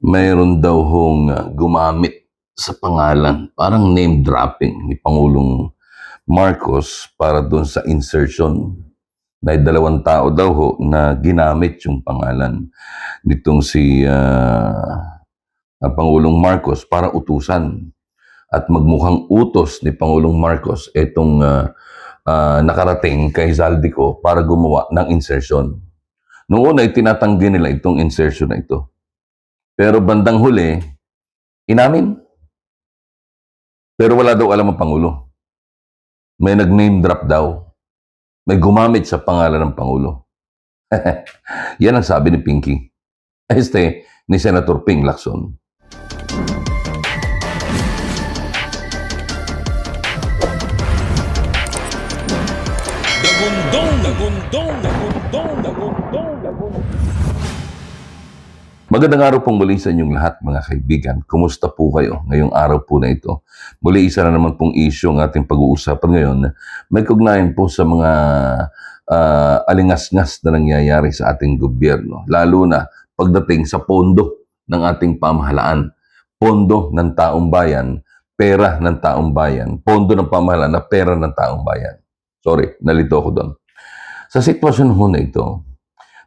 mayroon daw hong ah, gumamit sa pangalan, parang name dropping ni Pangulong Marcos para doon sa insertion. May dalawang tao daw ho na ginamit yung pangalan nitong si ah, Pangulong Marcos para utusan at magmukhang utos ni Pangulong Marcos itong ah, ah, nakarating kay Zaldico para gumawa ng insertion. Noong una, itinatanggi nila itong insertion na ito. Pero bandang huli, inamin. Pero wala daw alam ang Pangulo. May nag-name drop daw. May gumamit sa pangalan ng Pangulo. Yan ang sabi ni Pinky. Este, ni Senator Ping Lacson. Dagundong, dagundong, dagundong, dagundong, dagundong. Magandang araw pong muli sa inyong lahat mga kaibigan. Kumusta po kayo ngayong araw po na ito? Muli isa na naman pong issue ang ating pag-uusapan ngayon. May kugnayan po sa mga ah, alingas-ngas na nangyayari sa ating gobyerno. Lalo na pagdating sa pondo ng ating pamahalaan. Pondo ng taong bayan, pera ng taong bayan. Pondo ng pamahalaan na pera ng taong bayan. Sorry, nalito ako doon. Sa sitwasyon ho na ito,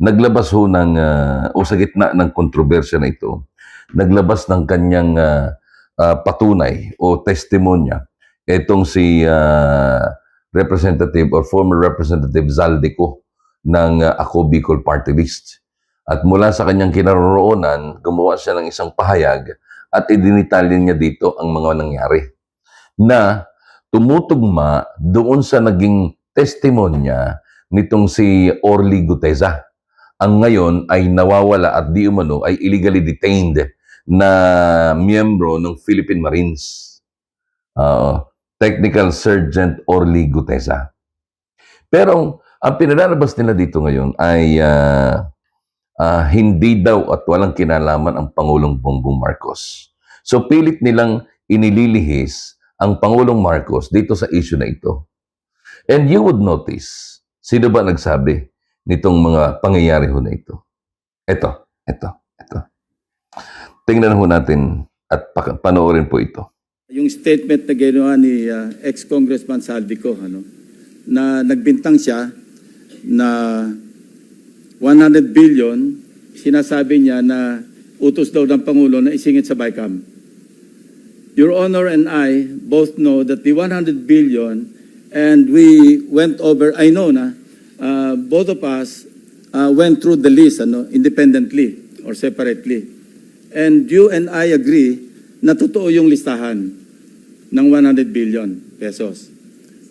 naglabas ho ng, ah, o sa gitna ng kontrobersya na ito, naglabas ng kanyang ah, ah, patunay o testimonya itong si ah, Representative or former Representative Zaldico ng ah, Ako Bicol Party List. At mula sa kanyang kinaroroonan, gumawa siya ng isang pahayag at idinitalya niya dito ang mga nangyari na tumutugma doon sa naging testimonya nitong si Orly Guteza ang ngayon ay nawawala at di umano ay illegally detained na miyembro ng Philippine Marines. Uh, Technical Sergeant Orly Gutesa. Pero ang pinalalabas nila dito ngayon ay ah, ah, hindi daw at walang kinalaman ang Pangulong Bongbong Marcos. So pilit nilang inililihis ang Pangulong Marcos dito sa issue na ito. And you would notice, sino ba nagsabi nitong mga pangyayari ho na ito? Ito, ito, ito. Tingnan ho natin at panoorin po ito. Yung statement na ginawa ni uh, ex-congressman Saldico, ano, na nagbintang siya na 100 billion, sinasabi niya na utos daw ng Pangulo na isingit sa BICAM. Your Honor and I both know that the 100 billion, and we went over, I know na, uh, both of us uh, went through the list ano, independently or separately. And you and I agree na totoo yung listahan ng 100 billion pesos.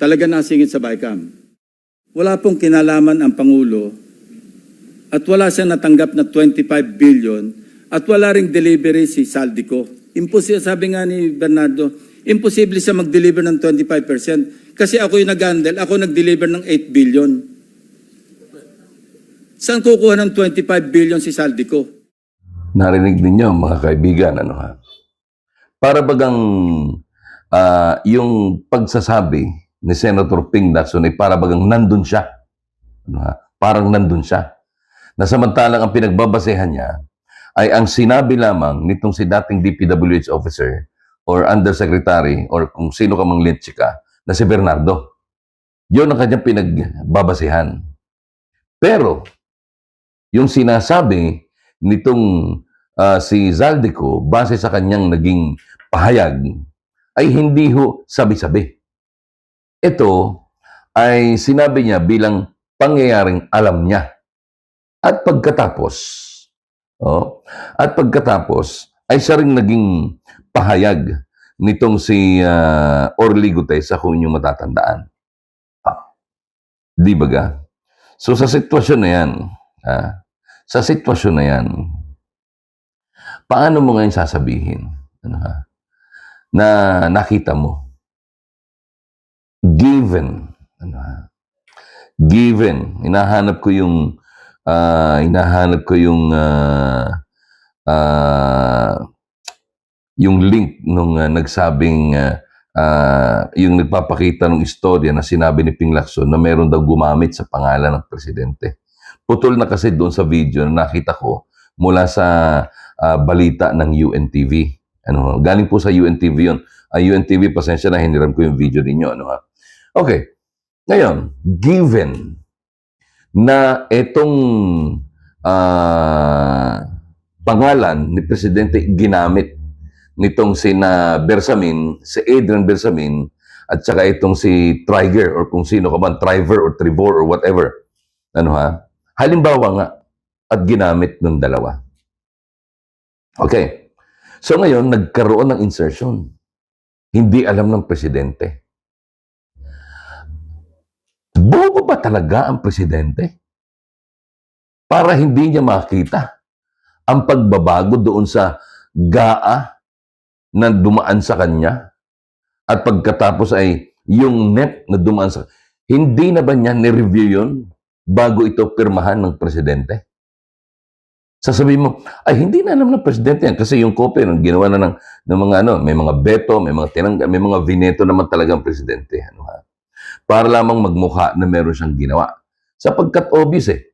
Talaga nasingit sa BICAM. Wala pong kinalaman ang Pangulo at wala siyang natanggap na 25 billion at wala ring delivery si Saldico. Imposible, sabi nga ni Bernardo, imposible siya mag-deliver ng 25% kasi ako yung nag-handle, ako nag-deliver ng 8 billion. Saan kukuha ng 25 billion si Saldico? Narinig ninyo mga kaibigan, ano ha? Para bagang ah, yung pagsasabi ni Senator Ping Lacson ay para bagang nandun siya. Ano ha? Parang nandun siya. Na samantalang ang pinagbabasehan niya ay ang sinabi lamang nitong si dating DPWH officer or undersecretary or kung sino ka mang litsika na si Bernardo. Yun ang kanyang pinagbabasehan. Pero, yung sinasabi nitong ah, si Zaldico base sa kanyang naging pahayag ay hindi ho sabi-sabi. Ito ay sinabi niya bilang pangyayaring alam niya. At pagkatapos, oh, at pagkatapos ay siya rin naging pahayag nitong si ah, Orly Gutesa kung inyong matatandaan. Ah, di ba ga? So sa sitwasyon na yan, ah, sa sitwasyon na yan, paano mo ngayon sasabihin ano ha, na nakita mo given ano ha, given hinahanap ko yung ah, hinahanap ko yung ah, ah, yung link nung ah, nagsabing ah, ah, yung nagpapakita ng istorya na sinabi ni Ping Lacson na meron daw gumamit sa pangalan ng presidente. Putol na kasi doon sa video na nakita ko mula sa ah, balita ng UNTV. Ano, galing po sa UNTV yun. Ang UNTV, pasensya na, hiniram ko yung video ninyo. Ano, ha? Okay. Ngayon, given na itong ah, pangalan ni Presidente ginamit nitong sina Bersamin, si Adrian Bersamin, at saka itong si Triger or kung sino ka man, Triver or Trivor or whatever. Ano ha? Halimbawa nga, at ginamit ng dalawa. Okay. So ngayon, nagkaroon ng insertion. Hindi alam ng presidente. Bobo ba talaga ang presidente? Para hindi niya makita ang pagbabago doon sa GAA na dumaan sa kanya at pagkatapos ay yung net na dumaan sa hindi na ba niya ni-review yun bago ito pirmahan ng presidente? Sasabihin mo, ay hindi na alam ng presidente yan kasi yung copy ng ginawa na ng, ng mga ano, may mga veto, may mga tinangga, may mga vineto naman talagang presidente. Ano ha? Para lamang magmukha na meron siyang ginawa. Sapagkat obvious eh.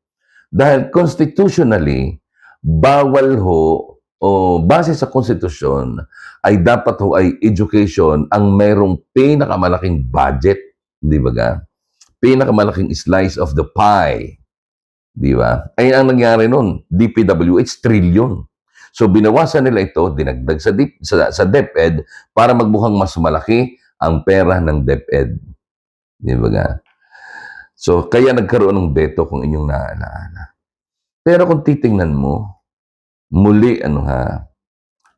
Dahil constitutionally, bawal ho o base sa konstitusyon ay dapat ho ay education ang mayroong pinakamalaking budget, di ba ga? Pinakamalaking slice of the pie. Di ba? Ay ang nangyari noon, DPWH trillion. So binawasan nila ito, dinagdag sa, dip, sa, sa DepEd para magmukhang mas malaki ang pera ng DepEd. Di ba ga? So kaya nagkaroon ng veto kung inyong naalaala. Pero kung titingnan mo, muli ano ha,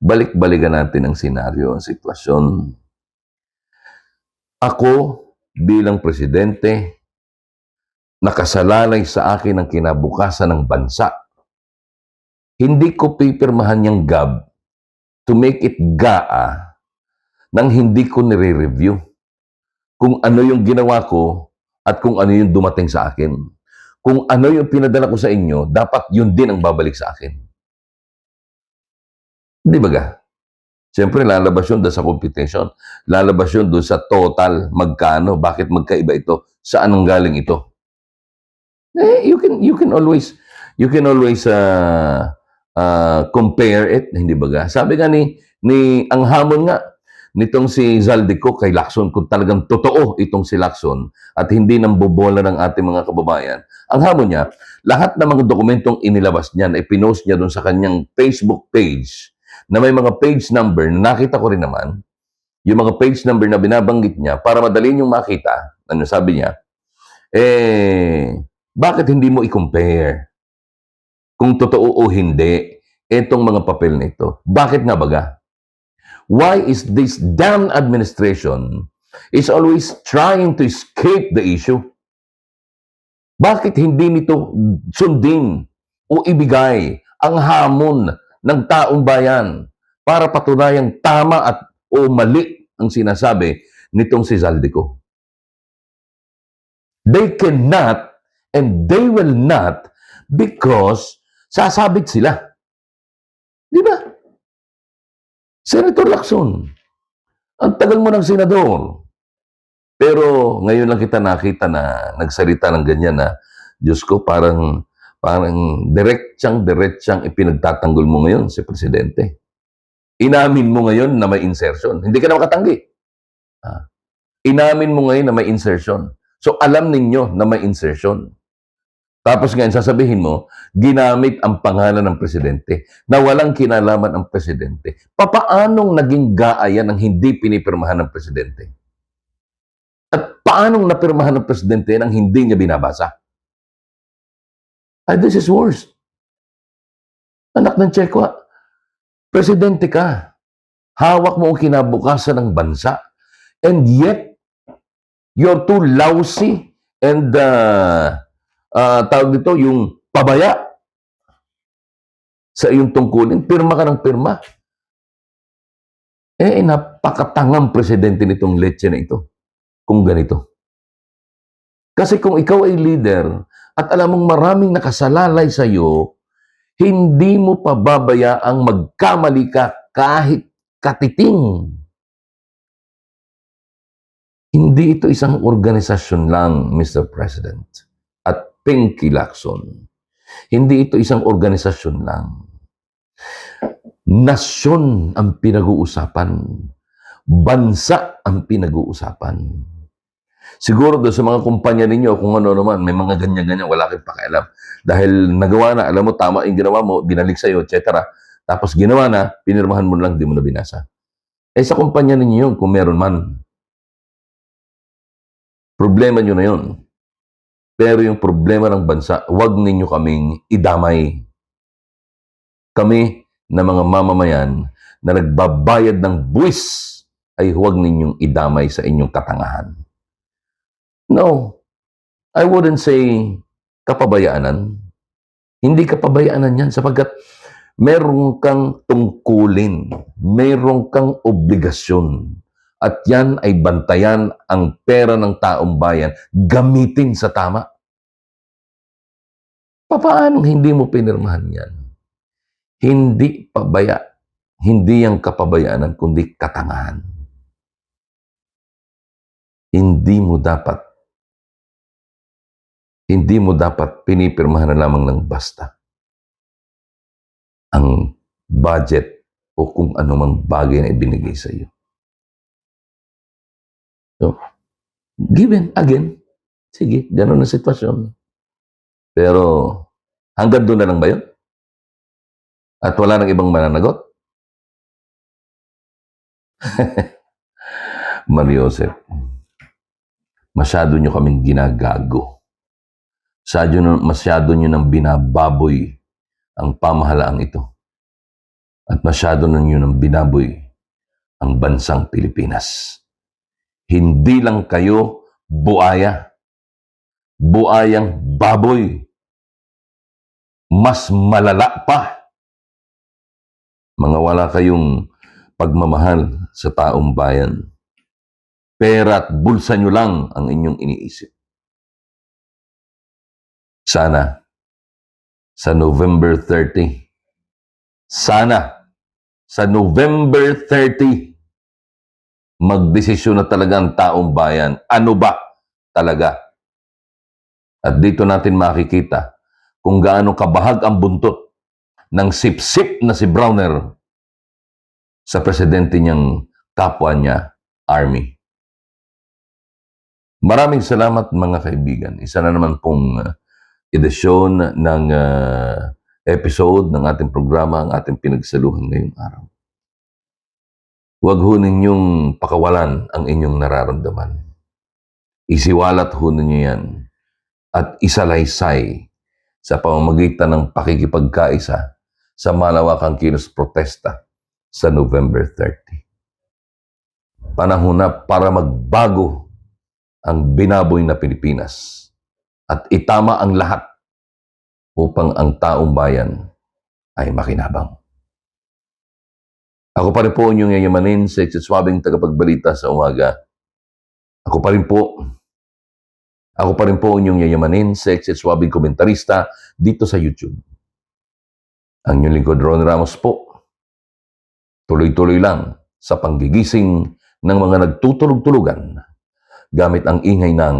balik-balikan natin ang senaryo, ang sitwasyon. Ako bilang presidente, nakasalalay sa akin ang kinabukasan ng bansa. Hindi ko pipirmahan yung GAB to make it GAA nang hindi ko nire-review kung ano yung ginawa ko at kung ano yung dumating sa akin. Kung ano yung pinadala ko sa inyo, dapat yun din ang babalik sa akin. Di ba ga? Siyempre, lalabas yun doon sa computation. Lalabas yun doon sa total, magkano, bakit magkaiba ito, saan ang galing ito. Eh, you can you can always you can always uh, uh, compare it, hindi ba? Sabi nga ni ni ang hamon nga nitong si Zaldico kay Lacson kung talagang totoo itong si Lacson at hindi nang bobola ng ating mga kababayan. Ang hamon niya, lahat ng mga dokumentong inilabas niya na ipinost niya doon sa kanyang Facebook page na may mga page number na nakita ko rin naman, yung mga page number na binabanggit niya para madali niyong makita, ano sabi niya, eh, bakit hindi mo i-compare? Kung totoo o hindi, itong mga papel na ito. Bakit nga baga? Why is this damn administration is always trying to escape the issue? Bakit hindi nito sundin o ibigay ang hamon ng taong bayan para patunayang tama at o mali ang sinasabi nitong si Zaldico? They cannot and they will not because sasabit sila. Di ba? Senator Lacson, ang tagal mo ng senador. Pero ngayon lang kita nakita na nagsalita ng ganyan na, Diyos ko, parang, parang diretsang, diretsang ipinagtatanggol mo ngayon si Presidente. Inamin mo ngayon na may insertion. Hindi ka na makatanggi. Ah. Inamin mo ngayon na may insertion. So alam ninyo na may insertion. Tapos ngayon, sasabihin mo, ginamit ang pangalan ng presidente na walang kinalaman ang presidente. Papaanong naging gaayan ang hindi pinipirmahan ng presidente? At paanong napirmahan ng presidente nang hindi niya binabasa? Ay, this is worse. Anak ng Chekwa, presidente ka. Hawak mo ang kinabukasan ng bansa. And yet, you're too lousy and uh, uh, tawag dito, yung pabaya sa iyong tungkulin, pirma ka ng pirma. Eh, napakatangang presidente nitong leche na ito. Kung ganito. Kasi kung ikaw ay leader at alam mong maraming nakasalalay sa iyo, hindi mo pababayaang magkamali ka kahit katiting. Hindi ito isang organisasyon lang, Mr. President at Pinky Lacson. Hindi ito isang organisasyon lang. Nasyon ang pinag-uusapan. Bansa ang pinag-uusapan. Siguro doon sa mga kumpanya ninyo, kung ano naman, may mga ganyan-ganyan, wala kang pakialam. Dahil nagawa na, alam mo, tama yung ginawa mo, binalik sa'yo, etc. Tapos ginawa na, pinirmahan mo lang, di mo na binasa. Eh sa kumpanya ninyo yun, kung meron man. Problema nyo na yun. Pero yung problema ng bansa, wag ninyo kaming idamay. Kami na mga mamamayan na nagbabayad ng buwis ay huwag ninyong idamay sa inyong katangahan. No, I wouldn't say kapabayaanan. Hindi kapabayaanan yan sapagkat meron kang tungkulin, meron kang obligasyon. At yan ay bantayan ang pera ng taong bayan, gamitin sa tama. Paano hindi mo pinirmahan yan? Hindi pabaya, hindi yung kapabayaanan, kundi katangahan. Hindi mo dapat, hindi mo dapat pinipirmahan na lamang ng basta ang budget o kung anumang bagay na ibinigay sa iyo. So, given, again, sige, ganun ang sitwasyon. Pero, hanggang doon na lang ba yun? At wala nang ibang mananagot? Mariosep, masyado nyo kaming ginagago. Masyado, nyo- masyado nyo nang binababoy ang pamahalaang ito. At masyado na nyo nang binaboy ang bansang Pilipinas. Hindi lang kayo buaya. Buayang baboy. Mas malala pa. Mga wala kayong pagmamahal sa taong bayan. Pera at bulsa nyo lang ang inyong iniisip. Sana sa November 30, sana sa November 30, magdesisyon na talaga ang taong bayan. Ano ba talaga? At dito natin makikita kung gaano kabahag ang buntot ng sip-sip na si Browner sa presidente niyang kapwa niya, Army. Maraming salamat mga kaibigan. Isa na naman pong uh, edisyon ng uh, episode ng ating programa, ang ating pinagsaluhan ngayong araw. Huwag ho ninyong pakawalan ang inyong nararamdaman. Isiwalat ho ninyo yan at isalaysay sa pamamagitan ng pakikipagkaisa sa malawakang kilos protesta sa November 30. Panahon na para magbago ang binaboy na Pilipinas at itama ang lahat upang ang taong bayan ay makinabang. Ako pa rin po inyong yayamanin sa swabing tagapagbalita sa umaga. Ako pa rin po, ako pa rin po inyong yayamanin sa swabing komentarista dito sa YouTube. Ang inyong lingkod Ron Ramos po, tuloy-tuloy lang sa panggigising ng mga nagtutulog-tulugan gamit ang ingay ng.